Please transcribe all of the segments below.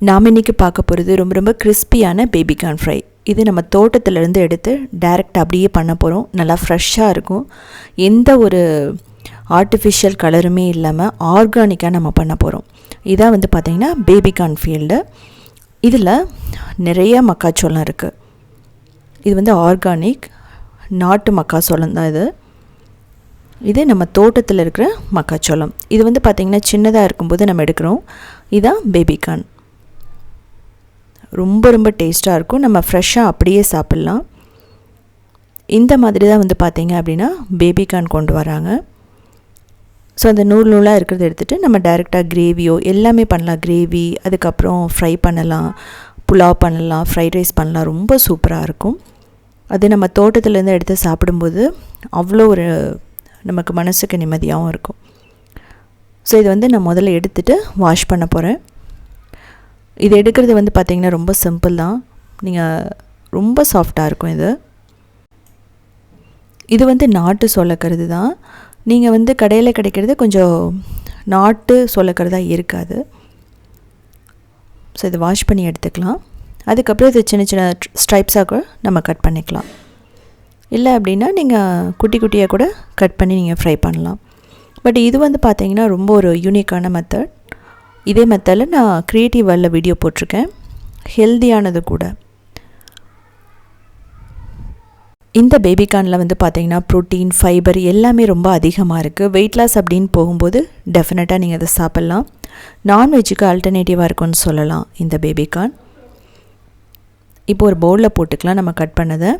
நாம் இன்றைக்கி பார்க்க போகிறது ரொம்ப ரொம்ப கிறிஸ்பியான பேபிகார்ன் ஃப்ரை இது நம்ம தோட்டத்திலேருந்து எடுத்து டைரெக்ட் அப்படியே பண்ண போகிறோம் நல்லா ஃப்ரெஷ்ஷாக இருக்கும். எந்த ஒரு ஆர்டிஃபிஷியல் கலருமே இல்லாமல் ஆர்கானிக்காக நம்ம பண்ண போகிறோம் இதான் வந்து பார்த்திங்கன்னா பேபிகார்ன் ஃபீல்டு இதில் நிறைய மக்காச்சோளம் இருக்குது இது வந்து ஆர்கானிக் நாட்டு மக்காச்சோளம் தான் இது. இது நம்ம தோட்டத்தில் இருக்கிற மக்காச்சோளம். இது வந்து பார்த்திங்கன்னா சின்னதாக இருக்கும்போது நம்ம எடுக்கிறோம். இதுதான் பேபிகார்ன் ரொம்ப ரொம்ப டேஸ்ட்டாக இருக்கும். நம்ம ஃப்ரெஷ்ஷாக அப்படியே சாப்பிட்லாம். இந்த மாதிரி தான் வந்து பார்த்திங்க அப்படின்னா பேபிகார்ன் கொண்டு வராங்க. ஸோ அந்த நூல் நூலாக இருக்கிறத எடுத்துகிட்டு நம்ம டைரெக்டாக கிரேவியோ எல்லாமே பண்ணலாம். கிரேவி அதுக்கப்புறம் ஃப்ரை பண்ணலாம். புலாவ் பண்ணலாம். ஃப்ரைட் ரைஸ் பண்ணலாம். ரொம்ப சூப்பராக இருக்கும். அது நம்ம தோட்டத்துலேருந்து எடுத்து சாப்பிடும்போது அவ்வளோ ஒரு நமக்கு மனசுக்கு நிம்மதியாகவும் இருக்கும். ஸோ இதை வந்து நான் முதல்ல எடுத்துகிட்டு வாஷ் பண்ண போகிறேன் இது எடுக்கிறது வந்து பார்த்திங்கன்னா ரொம்ப சிம்பிள் தான். நீங்கள் ரொம்ப சாஃப்டாக இருக்கும் இது. இது வந்து நாட்டு சொல்லக்கிறது தான். நீங்கள் வந்து கடையில் கிடைக்கிறது கொஞ்சம் நாட்டு சொல்லக்கிறதா இருக்காது. ஸோ இதை வாஷ் பண்ணி எடுத்துக்கலாம். அதுக்கப்புறம் இது சின்ன சின்ன ஸ்ட்ரைப்ஸாக கூட நம்ம கட் பண்ணிக்கலாம். இல்லை அப்படின்னா நீங்கள் குட்டி குட்டியாக கூட கட் பண்ணி நீங்கள் ஃப்ரை பண்ணலாம். பட் இது வந்து பார்த்தீங்கன்னா ரொம்ப ஒரு யூனிக்கான மெத்தட் இதே மெத்தடில் நான் க்ரியேட்டிவ் வேலில் வீடியோ போட்டிருக்கேன். ஹெல்த்தியானது கூட. இந்த பேபிகார்னில் வந்து பார்த்திங்கன்னா ப்ரோட்டீன் ஃபைபர் எல்லாமே ரொம்ப அதிகமாக இருக்குது வெயிட் லாஸ் அப்படின்னு போகும்போது டெஃபினட்டாக நீங்கள் அதை சாப்பிட்லாம். நான்வெஜ்ஜுக்கு ஆல்டர்னேட்டிவாக இருக்கும்னு சொல்லலாம் இந்த பேபிகார்ன் இப்போ ஒரு பவுலில் போட்டுக்கலாம். நம்ம கட் பண்ணதை.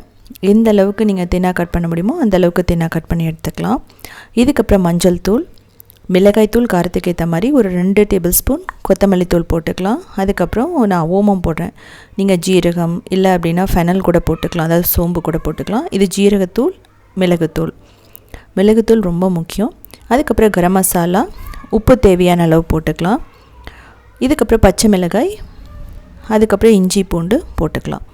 எந்த அளவுக்கு நீங்கள் தின்னாக கட் பண்ண முடியுமோ அந்த அளவுக்கு தின்னாக கட் பண்ணி எடுத்துக்கலாம். இதுக்கப்புறம் மஞ்சள் தூள். மிளகாய் தூள் காரத்துக்கு ஏற்ற மாதிரி ஒரு ரெண்டு டேபிள் ஸ்பூன் கொத்தமல்லி தூள் போட்டுக்கலாம். அதுக்கப்புறம் நான் ஓமம் போடுறேன். நீங்கள் ஜீரகம் இல்லை அப்படின்னா ஃபெனல் கூட போட்டுக்கலாம். அதாவது சோம்பு கூட போட்டுக்கலாம். இது ஜீரகத்தூள் மிளகுத்தூள். மிளகுத்தூள் ரொம்ப முக்கியம். அதுக்கப்புறம் கரம் மசாலா உப்பு தேவையான அளவு போட்டுக்கலாம். இதுக்கப்புறம் பச்சை மிளகாய் அதுக்கப்புறம் இஞ்சி பூண்டு போட்டுக்கலாம்.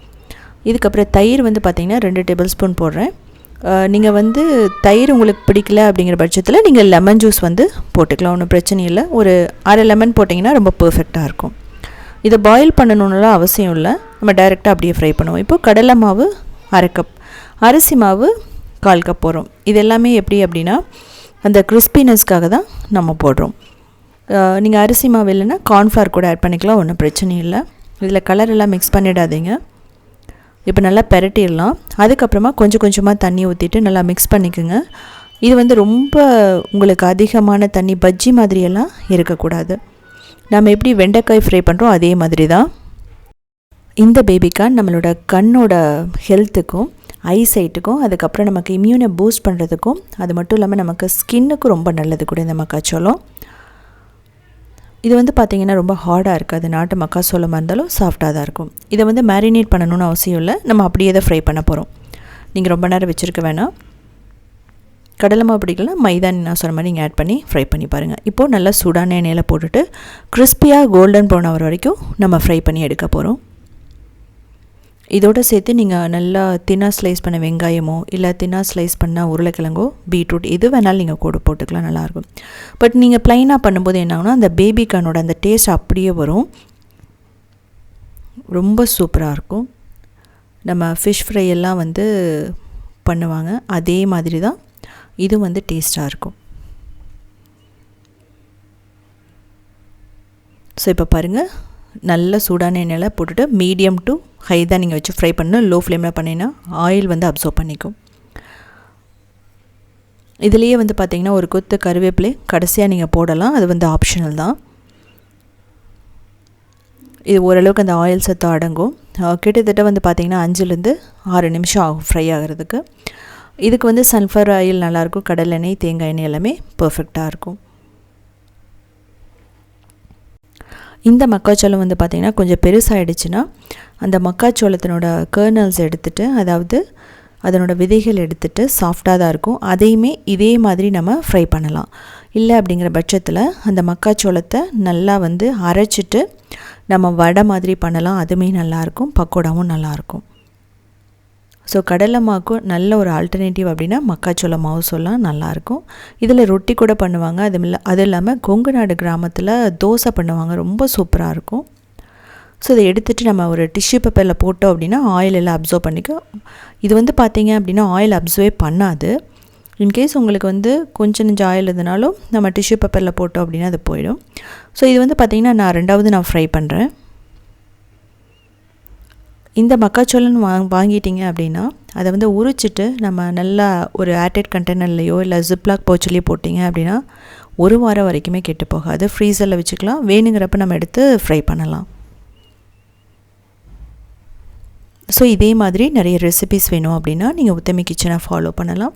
இதுக்கப்புறம் தயிர் வந்து பார்த்திங்கன்னா ரெண்டு டேபிள் ஸ்பூன் போடுறேன். நீங்கள் வந்து தயிர் உங்களுக்கு பிடிக்கல அப்படிங்கிற பட்சத்தில் நீங்கள் லெமன் ஜூஸ் வந்து போட்டுக்கலாம் ஒன்றும் பிரச்சனை இல்லை. ஒரு அரை லெமன் போட்டிங்கன்னா ரொம்ப பர்ஃபெக்டாக இருக்கும். இதை பாயில் பண்ணணுன்னுலாம் அவசியம் இல்லை. நம்ம டைரெக்டாக அப்படியே ஃப்ரை பண்ணுவோம். இப்போது கடலை மாவு அரை கப் அரிசி மாவு கால் கப் போடுறோம். இது எல்லாமே எப்படி அப்படின்னா அந்த கிறிஸ்பினஸ்க்காக தான் நம்ம போடுறோம். நீங்கள் அரிசி மாவு இல்லைன்னா கார்ன்ஃப்ளவர் கூட ஆட் பண்ணிக்கலாம் ஒன்றும் பிரச்சனை இல்லை. இதில் கலர் எல்லாம் மிக்ஸ் பண்ணிடாதீங்க. இப்போ நல்லா பெரட்டிடலாம். அதுக்கப்புறமா கொஞ்சம் கொஞ்சமாக தண்ணி ஊற்றிட்டு நல்லா மிக்ஸ் பண்ணிக்கோங்க. இது வந்து ரொம்ப உங்களுக்கு அதிகமான தண்ணி பஜ்ஜி மாதிரியெல்லாம் இருக்கக்கூடாது. நம்ம எப்படி வெண்டைக்காய் ஃப்ரை பண்ணுறோம் அதே மாதிரி தான் இந்த பேபிக்கான் நம்மளோட கண்ணோட ஹெல்த்துக்கும் ஐசைட்டுக்கும் அதுக்கப்புறம் நமக்கு இம்யூனை பூஸ்ட் பண்ணுறதுக்கும் அது மட்டும் இல்லாமல் நமக்கு ஸ்கின்னுக்கும் ரொம்ப நல்லது கூட இந்த மக்காச்சோளம். இது வந்து பார்த்திங்கன்னா ரொம்ப ஹார்டாக இருக்காது நாட்டு மக்காசோளமாக இருந்தாலும் சாஃப்டாக தான் இருக்கும். இதை வந்து மேரினேட் பண்ணணும்னு அவசியம் இல்லை. நம்ம அப்படியே தான் ஃப்ரை பண்ண போகிறோம் நீங்கள் ரொம்ப நேரம் வச்சுருக்க வேணாம். கடலை மாவு பிடிக்கலாம் மைதா நான் சொன்ன மாதிரி நீங்கள் ஆட் பண்ணி ஃப்ரை பண்ணி பாருங்கள் இப்போது நல்லா சூடான எண்ணெயில் போட்டுட்டு கிறிஸ்பியாக கோல்டன் ப்ரௌன் ஆகிற வரைக்கும் நம்ம ஃப்ரை பண்ணி எடுக்க போகிறோம் இதோடு சேர்த்து நீங்கள் நல்லா தின்னாக ஸ்லைஸ் பண்ண வெங்காயமோ இல்லை தின்னாக ஸ்லைஸ் பண்ண உருளைக்கிழங்கோ பீட்ரூட் எது வேணாலும் நீங்கள் கூட போட்டுக்கலாம் நல்லாயிருக்கும். பட் நீங்கள் ப்ளைனாக பண்ணும்போது என்ன அந்த பேபிக்கானோட அந்த டேஸ்ட் அப்படியே வரும். ரொம்ப சூப்பராக இருக்கும். நம்ம ஃபிஷ் ஃப்ரை எல்லாம் வந்து பண்ணுவாங்க. அதே மாதிரி தான் இது வந்து டேஸ்ட்டாக இருக்கும். ஸோ இப்போ பாருங்கள் நல்ல சூடான எண்ணெயில் போட்டுட்டு மீடியம் டு ஹை தான் நீங்கள் வச்சு ஃப்ரை பண்ணணும். லோ ஃப்ளேமில் பண்ணிங்கன்னா ஆயில் வந்து அப்சர்வ் பண்ணிக்கும். இதுலேயே வந்து பார்த்திங்கன்னா ஒரு கொத்து கருவேப்பிலை கடைசியாக நீங்கள் போடலாம். அது வந்து ஆப்ஷனல் தான். இது ஓரளவுக்கு அந்த ஆயில் சத்து அடங்கும். கிட்டத்தட்ட வந்து பார்த்திங்கன்னா அஞ்சுலேருந்து ஆறு நிமிஷம் ஆகும் ஃப்ரை ஆகிறதுக்கு. இதுக்கு வந்து சன்ஃப்ளவர் ஆயில் நல்லாயிருக்கும் கடலெண்ணெய் தேங்காய் எண்ணெய் எல்லாமே பர்ஃபெக்டாக இருக்கும். இந்த மக்காச்சோளம் வந்து பார்த்திங்கன்னா கொஞ்சம் பெருசாகிடுச்சுன்னா அந்த மக்காச்சோளத்தினோட கேர்னல்ஸ் எடுத்துகிட்டு அதாவது அதனோட விதைகள் எடுத்துகிட்டு சாஃப்டாக தான் இருக்கும். அதையுமே இதே மாதிரி நம்ம ஃப்ரை பண்ணலாம். இல்லை அப்படிங்கிற பட்சத்தில் அந்த மக்காச்சோளத்தை நல்லா வந்து அரைச்சிட்டு நம்ம வடை மாதிரி பண்ணலாம். அதுவுமே நல்லாயிருக்கும் பக்கோடாவும் நல்லாயிருக்கும் ஸோ கடலை மாவுக்கும் நல்ல ஒரு ஆல்டர்னேட்டிவ் அப்படின்னா மக்காச்சோள மாவு சொல்லலாம் நல்லாயிருக்கும். இதில் ரொட்டி கூட பண்ணுவாங்க. அது இல்லை அது இல்லாமல் கொங்கு நாடு கிராமத்தில் தோசை பண்ணுவாங்க. ரொம்ப சூப்பராக இருக்கும். ஸோ இதை எடுத்துகிட்டு நம்ம ஒரு டிஷ்யூ பேப்பரில் போட்டோம் அப்படின்னா ஆயில் எல்லாம் அப்சர்வ் பண்ணிக்கும் இது வந்து பார்த்தீங்க அப்படின்னா ஆயில் அப்சர்வே பண்ணாது. இன்கேஸ் உங்களுக்கு வந்து கொஞ்சம் நெஞ்சம் ஆயில் இருந்தனாலும் நம்ம டிஷ்யூ பேப்பரில் போட்டோம் அப்படின்னா அது போயிடும். ஸோ இது வந்து பார்த்திங்கன்னா நான் ரெண்டாவது நான் ஃப்ரை பண்ணுறேன் இந்த மக்காச்சோளம் வா வாங்கிட்டீங்க அப்படின்னா அதை வந்து உரிச்சிட்டு நம்ம நல்லா ஒரு ஏர்டைட் கண்டெய்னர்லையோ இல்லை ஜிப்லாக் பவுச்சிலையோ போட்டிங்க அப்படின்னா ஒரு வாரம் வரைக்குமே கெட்டு போகாது. ஃப்ரீசரில் வச்சுக்கலாம். வேணுங்கிறப்ப நம்ம எடுத்து ஃப்ரை பண்ணலாம். ஸோ இதே மாதிரி நிறைய ரெசிபிஸ் வேணும் அப்படின்னா நீங்கள் உத்தமி கிச்சனை ஃபாலோ பண்ணலாம்.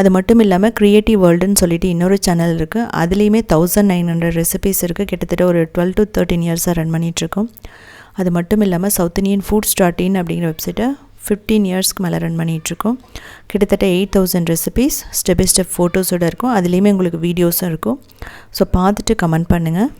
அது மட்டும் இல்லாமல் க்ரியேட்டிவ் வேர்ல்டுன்னு சொல்லிட்டு இன்னொரு சேனல் இருக்குது அதுலேயுமே தௌசண்ட் நைன் ஹண்ட்ரட் ரெசிபிஸ் இருக்குது கிட்டத்தட்ட ஒரு டுவெல் டு தேர்ட்டின் இயர்ஸாக ரன் பண்ணிகிட்ருக்கோம் அது மட்டும் இல்லாமல் south Indian food start in அப்படிங்கிற வெப்சைட்டை ஃபிஃப்டீன் இயர்ஸ்க்கு மேலே ரன் பண்ணிகிட்ருக்கோம் கிட்டத்தட்ட eight thousand recipes step by step ஃபோட்டோஸோடு இருக்கும். அதுலேயுமே உங்களுக்கு வீடியோஸும் இருக்கும். ஸோ பார்த்துட்டு கமெண்ட் பண்ணுங்கள்